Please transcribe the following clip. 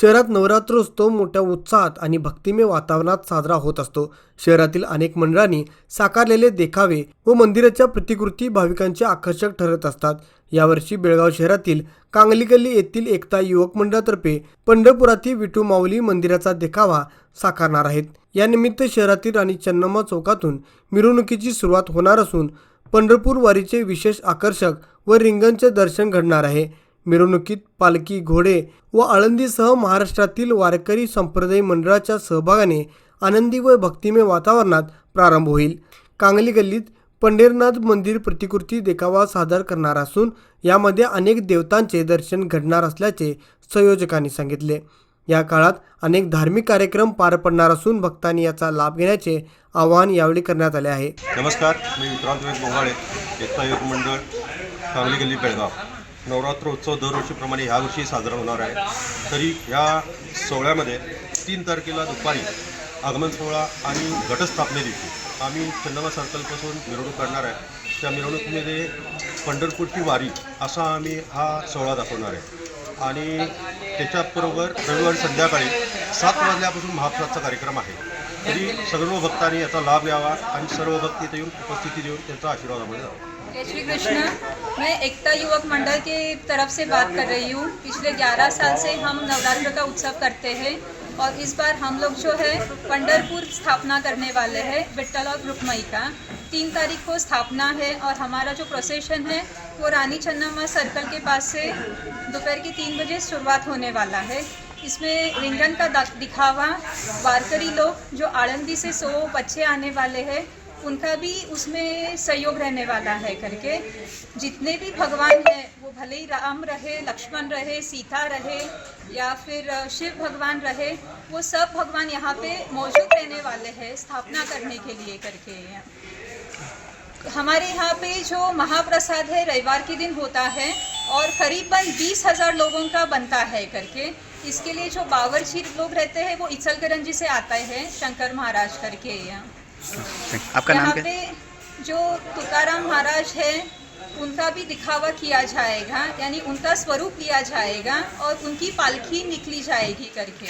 शहरात नवरात्रोत्सव मोठ्या उत्साहात आणि भक्तिमय वातावरणात साजरा होत असतो. शहरातील अनेक मंडळांनी साकारलेले देखावे व मंदिराच्या प्रतिकृती भाविकांचे आकर्षक ठरत असतात. यावर्षी बेळगाव शहरातील कांगली गल्ली येथील एकता युवक मंडळातर्फे पंढरपुरातील विठू माऊली मंदिराचा देखावा साकारणार आहेत. यानिमित्त शहरातील राणी चन्नम्मा चौकातून मिरवणुकीची सुरुवात होणार असून पंढरपूर वारीचे विशेष आकर्षक व रिंगणचे दर्शन घडणार आहे. मिरवणुकीत पालखी घोडे व आळंदीसह महाराष्ट्रातील वारकरी संप्रदाय मंडळाच्या सहभागाने आनंदी व भक्तिमय वातावरणात प्रारंभ होईल. कांगली गल्लीत पंढेरनाथ मंदिर प्रतिकृती देखावा सादर करणार असून यामध्ये अनेक देवतांचे दर्शन घडणार असल्याचे संयोजकांनी सांगितले. या काळात अनेक धार्मिक कार्यक्रम पार पडणार असून भक्तांनी याचा लाभ घेण्याचे आवाहन यावेळी करण्यात आले आहे. नमस्कार मी विक्रांत विवेक एकता युवक मंडळ सांगली गल्ली बेळगाव. नवरात्र उत्सव दरवर्षीप्रमाणे ह्या वर्षी साजरा होणार आहे. तरी ह्या सोहळ्यामध्ये तीन तारखेला दुपारी आगमन सोहळा आणि घटस्थापने दिवशी आम्ही चंदमा सर्कलपासून मिरवणूक काढणार आहे. त्या मिरवणुकीमध्ये पंढरपूरची वारी असा आम्ही हा सोहळा दाखवणार आहे. आणि त्याच्याबरोबर रविवारी संध्याकाळी सात वाजल्यापासून महाप्रसादचा कार्यक्रम आहे. तरी सर्व भक्तांनी याचा लाभ घ्यावा आणि सर्व भक्त इथे येऊन उपस्थिती देऊन त्यांचा आशीर्वाद आम्हाला द्यावा जय श्री कृष्ण। मैं एकता युवक मंडल के तरफ़ से बात कर रही हूँ। पिछले 11 साल से हम नवरात्र का उत्सव करते हैं और इस बार हम लोग जो है पंडरपुर स्थापना करने वाले हैं विट्ठल और रुक्मई का। तीन तारीख को स्थापना है और हमारा जो प्रोसेशन है, वो रानी चन्नम्मा सर्कल के पास से दोपहर के तीन बजे शुरुआत होने वाला है। इसमें रिंगन का दिखावा, वारकरी लोग जो आळंदी से सौ बच्चे आने वाले हैं उनका भी उसमें सहयोग रहने वाला है करके। जितने भी भगवान हैं, वो भले ही राम रहे, लक्ष्मण रहे, सीता रहे, या फिर शिव भगवान रहे, वो सब भगवान यहाँ पे मौजूद रहने वाले हैं, स्थापना करने के लिए करके। हमारे यहाँ पे जो महाप्रसाद है, रविवार के दिन होता है, और करीबन बीस हज़ार लोगों का बनता है करके। इसके लिए जो बावर्ची लोग रहते हैं, वो इचलकरंजी से आते हैं, शंकर महाराज करके। यहाँ आपका नाम क्या? पे जो तुकाराम महाराज है उनका भी दिखावा किया जाएगा यानी उनका स्वरूप लिया जाएगा और उनकी पालखी निकली जाएगी करके।